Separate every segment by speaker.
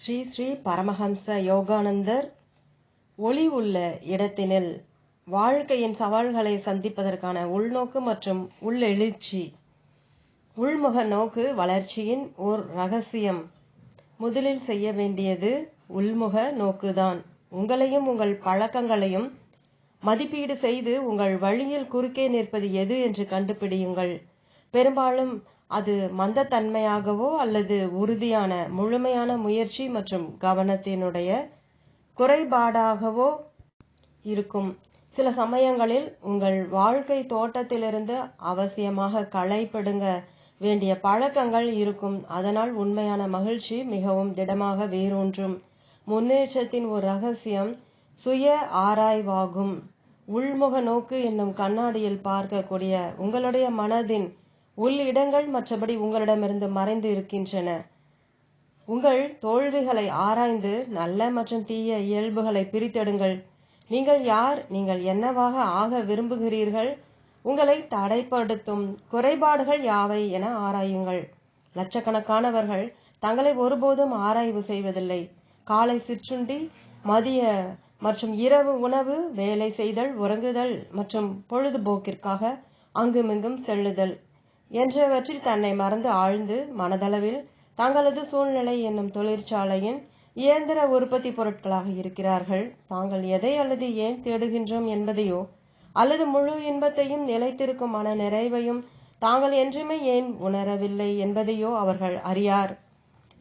Speaker 1: ஸ்ரீ ஸ்ரீ பரமஹம்ச யோகானந்தர் ஒளி உள்ள இடத்தினில் வாழ்க்கையின் சவால்களை சந்திப்பதற்கான உள்நோக்கு மற்றும் உள்ளெழுச்சி உள்முக நோக்கு வளர்ச்சியின் ஓர் ரகசியம். முதலில் செய்ய வேண்டியது உள்முக நோக்குதான். உங்களையும் உங்கள் பழக்கங்களையும் மதிப்பீடு செய்து உங்கள் வழியில் குறுக்கே நிற்பது எது என்று கண்டுபிடியுங்கள். பெரும்பாலும் அது மந்தத்தன்மையாகவோ அல்லது உறுதியான முழுமையான முயற்சி மற்றும் கவனத்தினுடைய குறைபாடாகவோ இருக்கும். சில சமயங்களில் உங்கள் வாழ்க்கை தோட்டத்திலிருந்து அவசியமாக களைப்படுங்க. வேண்டிய பழக்கங்கள் இருக்கும். அதனால் உண்மையான மகிழ்ச்சி மிகவும் திடமாக வேரூன்றும். முன்னேற்றத்தின் ஒரு ரகசியம் சுய ஆராய்வாகும். உள்முக நோக்கு என்னும் கண்ணாடியில் பார்க்கக்கூடிய உங்களுடைய மனதின் உள் இடங்கள் மற்றபடி உங்களிடமிருந்து மறைந்து இருக்கின்றன. உங்கள் தோல்விகளை ஆராய்ந்து நல்ல மற்றும் தீய இயல்புகளை பிரித்தெடுங்கள். நீங்கள் யார்? நீங்கள் என்னவாக ஆக விரும்புகிறீர்கள்? உங்களை தடைப்படுத்தும் குறைபாடுகள் யாவை என ஆராயுங்கள். லட்சக்கணக்கானவர்கள் தங்களை ஒருபோதும் ஆராய்வு செய்வதில்லை. காலை சிற்றுண்டி மதிய மற்றும் இரவு உணவு வேலை செய்தல் உறங்குதல் மற்றும் பொழுதுபோக்கிற்காக அங்குமிங்கும் செல்லுதல். என்றவற்றில் தன்னை மறந்து ஆழ்ந்து மனதளவில் தங்களது சூழ்நிலை என்னும் தொழிற்சாலையின் இயந்திர உற்பத்தி பொருட்களாக இருக்கிறார்கள். தாங்கள் எதை அல்லது ஏன் தேடுகின்றோம் என்பதையோ அல்லது முழு இன்பத்தையும் நிலைத்திருக்கும் மன நிறைவையும் தாங்கள் என்றுமே ஏன் உணரவில்லை என்பதையோ அவர்கள் அறியார்.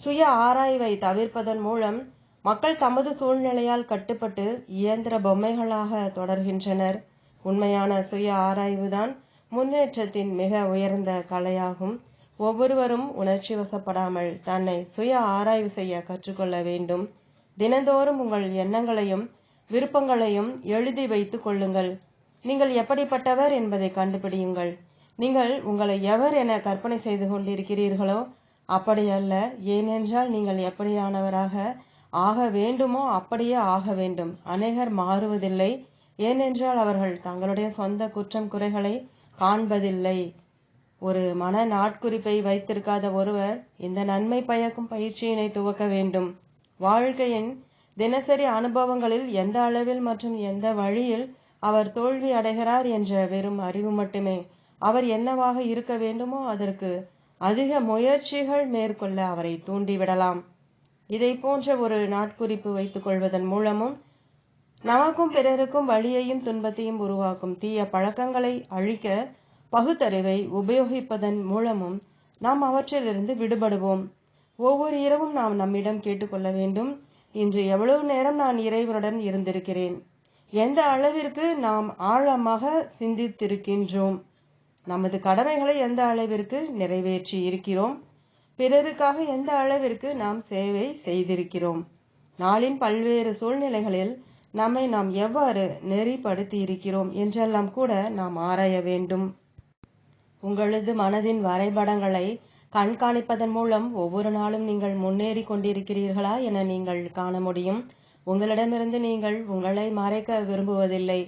Speaker 1: சுய ஆராய்வை தவிர்ப்பதன் மூலம் மக்கள் தமது சூழ்நிலையால் கட்டுப்பட்டு இயந்திர பொம்மைகளாக தொடர்கின்றனர். உண்மையான சுய ஆராய்வுதான் முன்னேற்றத்தின் மிக உயர்ந்த கலையாகும். ஒவ்வொருவரும் உணர்ச்சி வசப்படாமல் தன்னை சுய ஆராய்வு செய்ய கற்றுக்கொள்ள வேண்டும். தினந்தோறும் உங்கள் எண்ணங்களையும் விருப்பங்களையும் எழுதி வைத்துக் கொள்ளுங்கள். நீங்கள் எப்படிப்பட்டவர் என்பதை கண்டுபிடியுங்கள். நீங்கள் உங்களை எவர் என கற்பனை செய்து கொண்டிருக்கிறீர்களோ அப்படி அல்ல. ஏனென்றால் நீங்கள் எப்படியானவராக ஆக வேண்டுமோ அப்படியே ஆக வேண்டும். அநேகர் மாறுவதில்லை. ஏனென்றால் அவர்கள் தங்களுடைய சொந்த குற்றம் குறைகளை காண்பதில்லை. ஒரு மன நாட்குறிப்பை வைத்திருக்காத ஒருவர் இந்த நன்மை பயக்கும் பயிற்சியினை துவக்க வேண்டும். வாழ்க்கையின் தினசரி அனுபவங்களில் எந்த அளவில் மற்றும் எந்த வழியில் அவர் தோல்வி அடைகிறார் என்ற வெறும் அறிவு மட்டுமே. அவர் என்னவாக இருக்க வேண்டுமோ அதற்கு அதிக முயற்சிகள் மேற்கொள்ள அவரை தூண்டிவிடலாம். இதை போன்ற ஒரு நாட்குறிப்பு வைத்துக் கொள்வதன் மூலமும் நமக்கும் பிறருக்கும் வழியையும் துன்பத்தையும் உருவாக்கும் தீய பழக்கங்களை அழிக்க பகுத்தறிவை உபயோகிப்பதன் மூலமும் நாம் அவற்றிலிருந்து விடுபடுவோம். ஒவ்வொரு இரவும் நாம் நம்மிடம் கேட்டுக்கொள்ள வேண்டும். இன்று எவ்வளவு நேரம் நான் இறைவனுடன் இருந்திருக்கிறேன்? எந்த அளவிற்கு நாம் ஆழமாக சிந்தித்திருக்கின்றோம்? நமது கடமைகளை எந்த அளவிற்கு நிறைவேற்றி இருக்கிறோம்? பிறருக்காக எந்த அளவிற்கு நாம் சேவை செய்திருக்கிறோம்? நாளின் பல்வேறு சூழ்நிலைகளில் நம்மை நாம் எவ்வாறு நெறிப்படுத்தி இருக்கிறோம் என்றெல்லாம் கூட நாம் ஆராய வேண்டும். உங்களது மனதின் வரைபடங்களை கண்காணிப்பதன் மூலம் ஒவ்வொரு நாளும் நீங்கள் முன்னேறி கொண்டிருக்கிறீர்களா என நீங்கள் காண முடியும். உங்களிடமிருந்து நீங்கள் உங்களை மறைக்க விரும்புவதில்லை.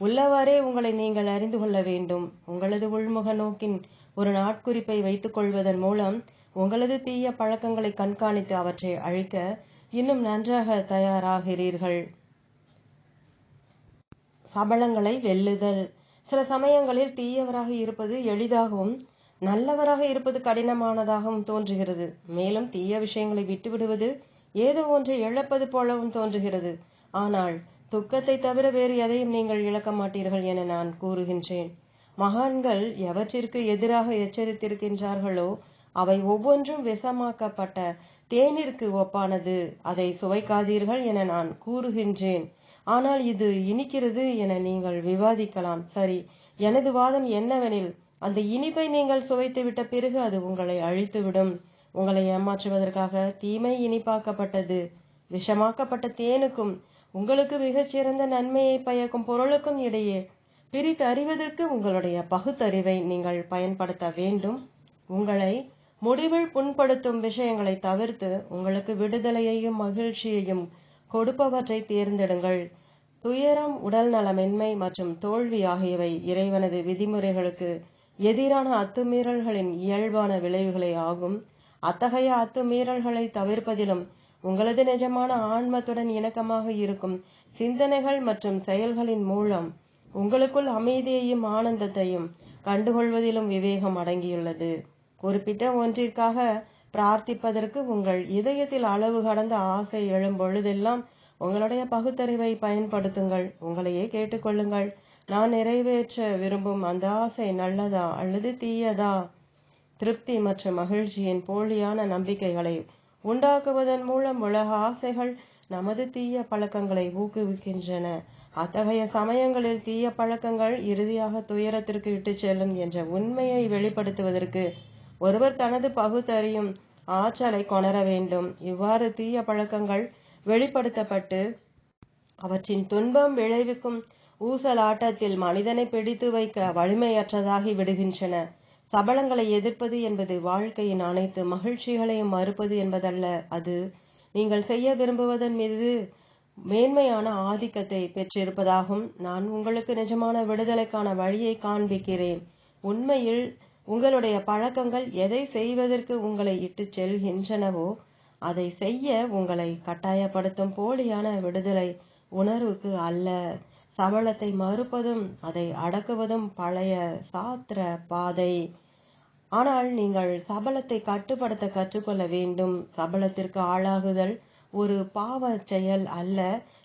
Speaker 1: உள்ளவாறே உங்களை நீங்கள் அறிந்து கொள்ள வேண்டும். உங்களது உள்முக நோக்கின் ஒரு நாட்குறிப்பை வைத்துக் கொள்வதன் மூலம் உங்களது தீய பழக்கங்களை கண்காணித்து அவற்றை அழிக்க இன்னும் நன்றாக தயாராகிறீர்கள். சபலங்களை வெல்லுதல். சில சமயங்களில் தீயவராக இருப்பது எளிதாகவும் நல்லவராக இருப்பது கடினமானதாகவும் தோன்றுகிறது. மேலும் தீய விஷயங்களை விட்டுவிடுவது ஏதோ ஒன்றை இழப்பது போலவும் தோன்றுகிறது. ஆனால் துக்கத்தை தவிர வேறு எதையும் நீங்கள் இழக்க மாட்டீர்கள் என நான் கூறுகின்றேன். மகான்கள் எவற்றிற்கு எதிராக எச்சரித்திருக்கின்றார்களோ அவை ஒவ்வொன்றும் விஷமாக்கப்பட்ட தேனிற்கு ஒப்பானது. அதை சுவைக்காதீர்கள் என நான் கூறுகின்றேன். ஆனால் இது இனிக்கிறது என நீங்கள் விவாதிக்கலாம். சரி எனது வாதம் என்னவெனில் அந்த இனிப்பை நீங்கள் சுவைத்துவிட்ட பிறகு அது உங்களை அழித்துவிடும். உங்களை ஏமாற்றுவதற்காக தீமை இனிப்பாக்கப்பட்டது. விஷமாக்கப்பட்ட தேனுக்கும் உங்களுக்கு மிகச்சிறந்த நன்மையை பயக்கும் பொருளுக்கும் இடையே பிரித்து அறிவதற்கு உங்களுடைய பகுத்தறிவை நீங்கள் பயன்படுத்த வேண்டும். உங்களை முடிவில் புண்படுத்தும் விஷயங்களை தவிர்த்து உங்களுக்கு விடுதலையையும் மகிழ்ச்சியையும் கொடுப்பவற்றை தேர்ந்தெடுங்கள். துயரம் உடல் நலமின்மை மற்றும் தோல்வி ஆகியவை இறைவனது விதிமுறைகளுக்கு எதிரான அத்துமீறல்களின் இயல்பான விளைவுகளே ஆகும். அத்தகைய அத்துமீறல்களை தவிர்ப்பதிலும் உங்களது நிஜமான ஆன்மத்துடன் இணக்கமாக இருக்கும் சிந்தனைகள் மற்றும் செயல்களின் மூலம் உங்களுக்குள் அமைதியையும் ஆனந்தத்தையும் கண்டுகொள்வதிலும் விவேகம் அடங்கியுள்ளது. குறிப்பிட்ட ஒன்றிற்காக பிரார்த்திப்பதற்கு உங்கள் இதயத்தில் அளவு கடந்த ஆசை எழும் பொழுதெல்லாம் உங்களுடைய பகுத்தறிவை பயன்படுத்துங்கள். உங்களையே கேட்டுக்கொள்ளுங்கள். நான் நிறைவேற்ற விரும்பும் அந்த ஆசை நல்லதா அல்லது தீயதா? திருப்தி மற்றும் மகிழ்ச்சியின் போலியான நம்பிக்கைகளை உண்டாக்குவதன் மூலம் உலக ஆசைகள் நமது தீய பழக்கங்களை ஊக்குவிக்கின்றன. அத்தகைய சமயங்களில் தீய பழக்கங்கள் இறுதியாக துயரத்திற்கு இட்டுச் செல்லும் என்ற உண்மையை வெளிப்படுத்துவதற்கு ஒருவர் தனது பகுத்தறியும் ஆற்றலை கொணர வேண்டும். இவ்வாறு தீய பழக்கங்கள் வெளிப்படுத்தப்பட்டு அவற்றின் துன்பம் விளைவிக்கும் ஊசலாட்டத்தில் மனிதனை பிடித்து வைக்க வலிமையற்றதாகி விடுகின்றன. சபலங்களை எதிர்ப்பது என்பது வாழ்க்கையின் அனைத்து மகிழ்ச்சிகளையும் மறுப்பது என்பதல்ல. அது நீங்கள் செய்ய விரும்புவதன் மீது மேன்மையான ஆதிக்கத்தை பெற்றிருப்பதாகும். நான் உங்களுக்கு நிஜமான விடுதலைக்கான வழியை காண்பிக்கிறேன். உண்மையில் உங்களுடைய பழக்கங்கள் எதை செய்வதற்கு உங்களை இட்டுச் செல்கின்றனவோ அதை செய்ய உங்களை கட்டாயப்படுத்தும் போலியான விடுதலை உணர்வுக்கு அல்ல. சபலத்தை மறுப்பதும் அதை அடக்குவதும் பழைய சாத்திர பாதை. ஆனால் நீங்கள் சபலத்தை கட்டுப்படுத்த கற்றுக்கொள்ள வேண்டும். சபலத்திற்கு ஆளாகுதல் ஒரு பாவ செயல் அல்ல.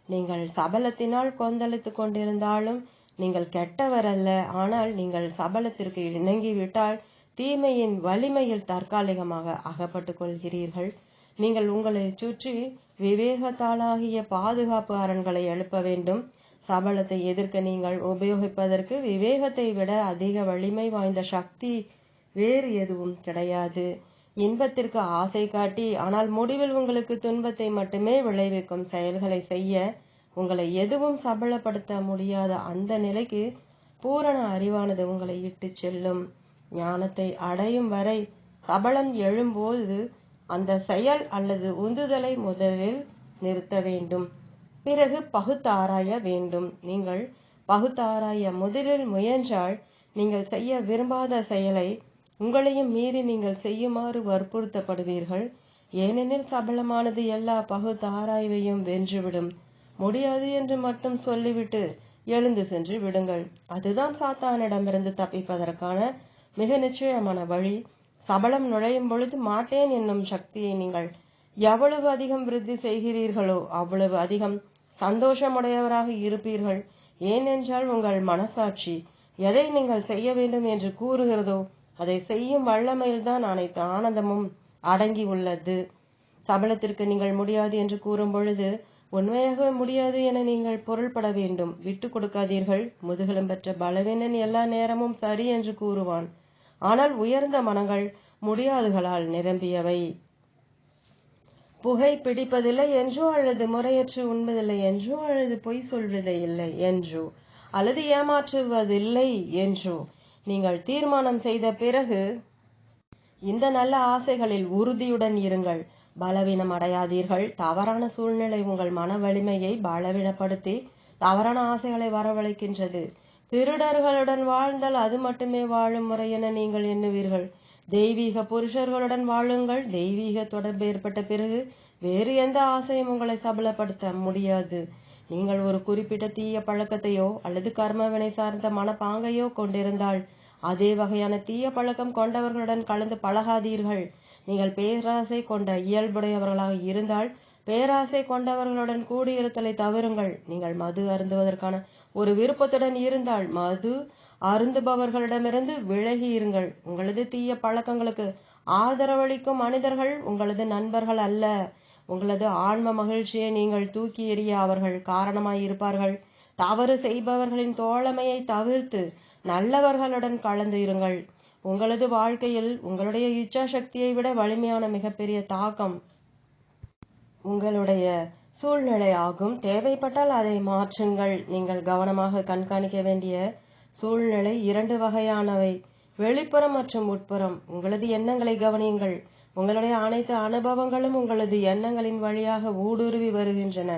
Speaker 1: நீங்கள் சபலத்தினால் கொந்தளித்து கொண்டிருந்தாலும் நீங்கள் கெட்டவர் அல்ல ஆனால் நீங்கள் சபலத்திற்கு இணங்கிவிட்டால் தீமையின் வலிமையில் தற்காலிகமாக அகப்பட்டு கொள்கிறீர்கள். நீங்கள் உங்களை சுற்றி விவேகத்தாலாகிய பாதுகாப்பு அரண்களை எழுப்ப வேண்டும். சபலத்தை எதிர்க்க நீங்கள் உபயோகிப்பதற்கு விவேகத்தை விட அதிக வலிமை வாய்ந்த சக்தி வேறு எதுவும் கிடையாது. இன்பத்திற்கு ஆசை காட்டி ஆனால் முடிவில் உங்களுக்கு துன்பத்தை மட்டுமே விளைவிக்கும் செயல்களை செய்ய உங்களை எதுவும் சபலப்படுத்த முடியாத அந்த நிலைக்கு பூரண அறிவானது உங்களை இட்டு செல்லும். ஞானத்தை அடையும் வரை சபலம் எழும்போது அந்த செயல் அல்லது உந்துதலை முதலில் நிறுத்த வேண்டும். பிறகு பகுத்தாராய வேண்டும். நீங்கள் பகுத்தாராய முதலில் முயன்றால் நீங்கள் செய்ய விரும்பாத செயலை உங்களையும் மீறி நீங்கள் செய்யுமாறு வற்புறுத்தப்படுவீர்கள். ஏனெனில் சபலமானது எல்லா பகுத்தாராய்வையும் வென்றுவிடும். முடியாது என்று மட்டும் சொல்லிவிட்டு எழுந்து சென்று விடுங்கள். அதுதான் சாத்தானிடமிருந்து தப்பிப்பதற்கான மிக நிச்சயமான வழி. சபலம் நுழையும் பொழுது மாட்டேன் என்னும் சக்தியை நீங்கள் எவ்வளவு அதிகம் விருத்தி செய்கிறீர்களோ அவ்வளவு அதிகம் சந்தோஷமுடையவராக இருப்பீர்கள். ஏனென்றால் உங்கள் மனசாட்சி எதை நீங்கள் செய்ய வேண்டும் என்று கூறுகிறதோ அதை செய்யும் வல்லமையில்தான் அனைத்து ஆனந்தமும் அடங்கி உள்ளது சபலத்திற்கு நீங்கள் முடியாது என்று கூறும் பொழுது உண்மையாக முடியாது என நீங்கள் பொருள்பட வேண்டும். விட்டு கொடுக்காதீர்கள். முதுகலம் பெற்ற பலவீனன் எல்லா நேரமும் சரி என்று கூறுவான். ஆனால் உயர்ந்த மனங்கள் முடியாதுகளால் நிரம்பியவை. புகை பிடிப்பதில்லை என்றோ அல்லது முறையற்று உண்பதில்லை என்றோ அல்லது பொய் சொல்வதை இல்லை என்றோ அல்லது ஏமாற்றுவதில்லை என்றோ நீங்கள் தீர்மானம் செய்த பிறகு இந்த நல்ல ஆசைகளில் உறுதியுடன் இருங்கள். பலவீனம் அடையாதீர்கள் தவறான சூழ்நிலை உங்கள் மன வலிமையை பலவீனப்படுத்தி தவறான ஆசைகளை வரவழைக்கின்றது. திருடர்களுடன் வாழ்ந்தால் அது மட்டுமே வாழும் முறை என நீங்கள் எண்ணுவீர்கள். தெய்வீக புருஷர்களுடன் வாழுங்கள். தெய்வீக தொடர்பு ஏற்பட்ட பிறகு வேறு எந்த ஆசையும் உங்களை சபலப்படுத்த முடியாது. நீங்கள் ஒரு குறிப்பிட்ட தீய பழக்கத்தையோ அல்லது கர்மவினை சார்ந்த மனப்பாங்கையோ கொண்டிருந்தால் அதே வகையான தீய பழக்கம் கொண்டவர்களுடன் கலந்து பழகாதீர்கள். நீங்கள் பேராசை கொண்ட இயல்புடையவர்களாக இருந்தால் பேராசை கொண்டவர்களுடன் கூடியிருத்தலை தவறுங்கள். நீங்கள் மது அருந்துவதற்கான ஒரு விருப்பத்துடன் இருந்தால் மது அருந்துபவர்களிடமிருந்து விலகி இருங்கள் உங்களது தீய பழக்கங்களுக்கு ஆதரவளிக்கும் மனிதர்கள் உங்களது நண்பர்கள் அல்ல. உங்களது ஆன்ம மகிழ்ச்சியை நீங்கள் தூக்கி எறிய அவர்கள் காரணமாய் இருப்பார்கள் தவறு செய்பவர்களின் தோழமையை தவிர்த்து நல்லவர்களுடன் கலந்து இருங்கள். உங்களது வாழ்க்கையில் உங்களுடைய இச்சா சக்தியை விட வலிமையான மிகப்பெரிய தாக்கம் உங்களுடைய சூழ்நிலை ஆகும் தேவைப்பட்டால் அதை மாற்றுங்கள். நீங்கள் கவனமாக கண்காணிக்க வேண்டிய சூழ்நிலை இரண்டு வகையானவை. வெளிப்புறம் மற்றும் உட்புறம். உங்களது எண்ணங்களை கவனியுங்கள். உங்களுடைய அனைத்து அனுபவங்களும் உங்களது எண்ணங்களின் வழியாக ஊடுருவி வருகின்றன.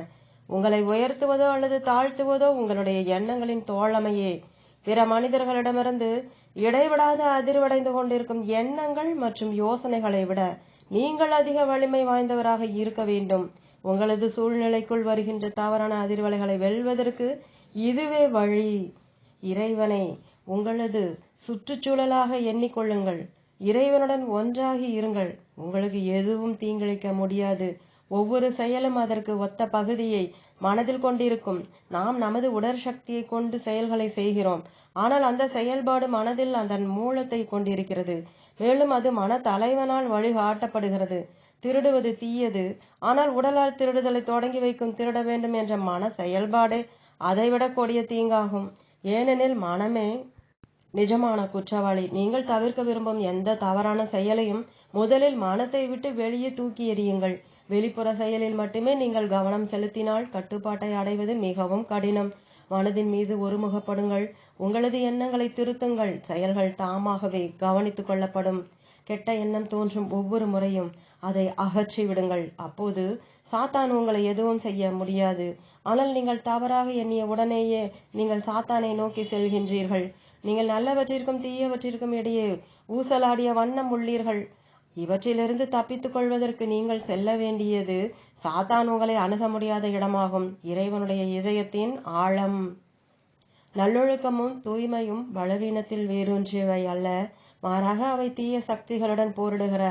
Speaker 1: உங்களை உயர்த்துவதோ அல்லது தாழ்த்துவதோ உங்களுடைய எண்ணங்களின் தோழமையே. பிற மனிதர்களிடமிருந்து இடைவிடாத அதிர்வடைந்து கொண்டிருக்கும் எண்ணங்கள் மற்றும் யோசனைகளை விட நீங்கள் அதிக வலிமை வாய்ந்தவராக இருக்க வேண்டும். உங்களது சூழ்நிலைக்குள் வருகின்ற தவறான அதிர்வலைகளை வெல்வதற்கு இதுவே வழி. இறைவனை உங்களது சுற்றுச்சூழலாக எண்ணிக்கொள்ளுங்கள். இறைவனுடன் ஒன்றாகி இருங்கள். உங்களுக்கு எதுவும் தீங்கிழைக்க முடியாது. ஒவ்வொரு செயலும் அதற்கு ஒத்த பகுதியை மனதில் கொண்டிருக்கும். நாம் நமது உடற்சக்தியை கொண்டு செயல்களை செய்கிறோம். ஆனால் அந்த செயல்பாடு மனதில் அதன் மூலத்தை கொண்டிருக்கிறது. மேலும் அது மன தலைவனால் வழிகாட்டப்படுகிறது. திருடுவது தீயது. ஆனால் உடலால் திருடுதலை தொடங்கி வைக்கும் திருட வேண்டும் என்ற மன செயல்பாடே அதைவிட கொடிய தீங்காகும். ஏனெனில் மனமே நிஜமான குற்றவாளி. நீங்கள் தவிர்க்க விரும்பும் எந்த தவறான செயலையும் முதலில் மனத்தை விட்டு வெளியே தூக்கி எறியுங்கள். வெளிப்புற செயலில் மட்டுமே நீங்கள் கவனம் செலுத்தினால் கட்டுப்பாட்டை அடைவது மிகவும் கடினம். மனதின் மீது ஒருமுகப்படுங்கள். உங்களது எண்ணங்களை திருத்துங்கள். செயல்கள் தாமாகவே கவனித்துக் கொள்ளப்படும். கெட்ட எண்ணம் தோன்றும் ஒவ்வொரு முறையும். அதை அகற்றி விடுங்கள். அப்போது சாத்தான் உங்களை எதுவும் செய்ய முடியாது. ஆனால் நீங்கள் தவறாக எண்ணிய உடனேயே நீங்கள் சாத்தானை நோக்கி செல்கின்றீர்கள். நீங்கள் நல்லவற்றிற்கும் தீயவற்றிற்கும் இடையே ஊசலாடிய வண்ணம் உள்ளீர்கள். இவற்றிலிருந்து தப்பித்துக் கொள்வதற்கு நீங்கள் செல்ல வேண்டியது சாத்தான் உங்களை அணுக முடியாத இடமாகும். இறைவனுடைய இதயத்தின் ஆழம். நல்லொழுக்கமும் தூய்மையும் பலவீனத்தில் வேரூன்றியவை அல்ல. மாறாக அவை தீய சக்திகளுடன் போரிடுகிற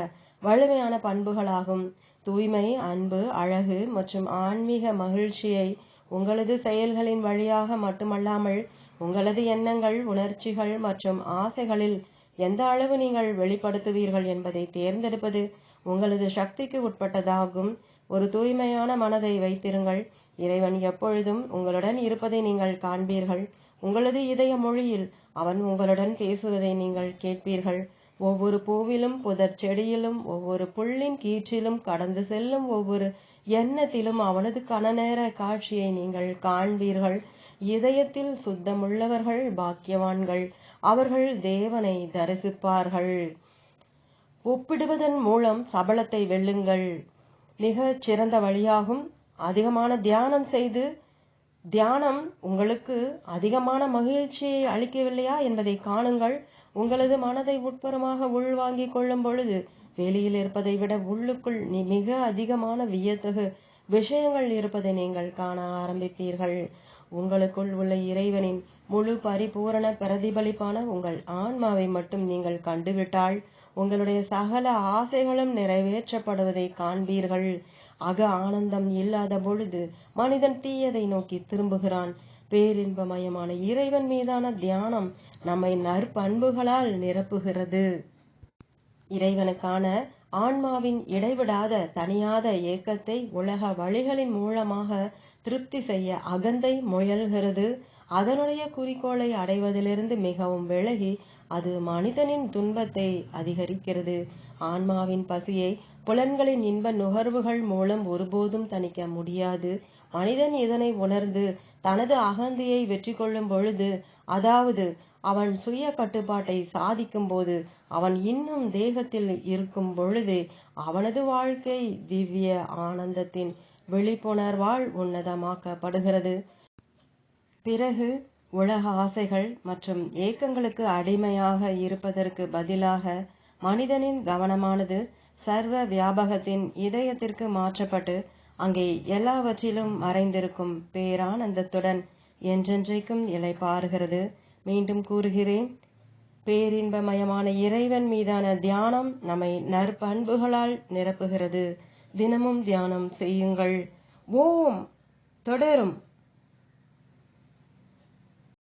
Speaker 1: வலிமையான பண்புகளாகும். தூய்மை அன்பு அழகு மற்றும் ஆன்மீக மகிழ்ச்சியை உங்களது செயல்களின் வழியாக மட்டுமல்லாமல் உங்களது எண்ணங்கள் உணர்ச்சிகள் மற்றும் ஆசைகளில் எந்த அளவு நீங்கள் வெளிப்படுத்துவீர்கள் என்பதை தேர்ந்தெடுப்பது உங்களது சக்திக்கு உட்பட்டதாகும். ஒரு தூய்மையான மனதை வைத்திருங்கள். இறைவன் எப்பொழுதும் உங்களுடன் இருப்பதை நீங்கள் காண்பீர்கள். உங்களது இதய மொழியில் அவன் உங்களுடன் பேசுவதை நீங்கள் கேட்பீர்கள். ஒவ்வொரு பூவிலும் புதர் செடியிலும் ஒவ்வொரு புள்ளின் கீற்றிலும் கடந்து செல்லும் ஒவ்வொரு எண்ணத்திலும் அவனது கனநேர காட்சியை நீங்கள் காண்பீர்கள். இதயத்தில் சுத்தமுள்ளவர்கள் பாக்கியவான்கள். அவர்கள் தேவனை தரிசிப்பார்கள். ஒப்பிடுவதன் மூலம் சபலத்தை வெல்லுங்கள். மிக சிறந்த வழியாகும். அதிகமான தியானம் செய்து தியானம் உங்களுக்கு அதிகமான மகிழ்ச்சியை அளிக்கவில்லையா என்பதை காணுங்கள். உங்களது மனதை உட்புறமாக உள்வாங்கிக் கொள்ளும் பொழுது வெளியில் இருப்பதை விட உள்ளுக்குள் நீ மிக அதிகமான வியத்தகு விஷயங்கள் இருப்பதை நீங்கள் காண ஆரம்பிப்பீர்கள். உங்களுக்குள் உள்ள இறைவனின் முழு பரிபூரண பிரதிபலிப்பான உங்கள் ஆன்மாவை மட்டும் நீங்கள் கண்டுவிட்டால் உங்களுடைய சகல ஆசைகளும் நிறைவேற்றப்படுவதை காண்பீர்கள். அக ஆனந்தம் இல்லாத பொழுது மனிதன் தீயதை நோக்கி திரும்புகிறான். பேரின்பமயமான இறைவன் மீதான தியானம் நம்மை நற்பண்புகளால் நிரப்புகிறது. இறைவனுக்கான ஆன்மாவின் இடைவிடாத தனியாத ஏக்கத்தை உலக வழிகளின் மூலமாக திருப்தி செய்ய அகந்தை முயல்கிறது. அதனுடைய குறிக்கோளை அடைவதிலிருந்து மிகவும் விலகி அது மனிதனின் துன்பத்தை அதிகரிக்கிறது. ஆன்மாவின் பசியை புலன்களின் இன்ப நுகர்வுகள் மூலம் ஒருபோதும் தணிக்க முடியாது. மனிதன் இதனை உணர்ந்து தனது அகந்தியை வெற்றி கொள்ளும் பொழுது அதாவது அவன் சுய கட்டுப்பாட்டை சாதிக்கும் போது அவன் இன்னும் தேகத்தில் இருக்கும் பொழுதே அவனது வாழ்க்கை திவ்ய ஆனந்தத்தின் விழிப்புணர்வால் உன்னதமாக்கப்படுகிறது. பிறகு உலக ஆசைகள் மற்றும் ஏக்கங்களுக்கு அடிமையாக இருப்பதற்கு பதிலாக மனிதனின் கவனமானது சர்வ வியாபகத்தின் இதயத்திற்கு மாற்றப்பட்டு அங்கே எல்லாவற்றிலும் மறைந்திருக்கும் பேரானந்தத்துடன் என்றென்றைக்கும் இலைப்பாறுகிறது மீண்டும் கூறுகிறேன் பேரின்பமயமான இறைவன் மீதான தியானம் நம்மை நற்பண்புகளால் நிரப்புகிறது. தினமும் தியானம் செய்யுங்கள். ஓம்! தொடரும்.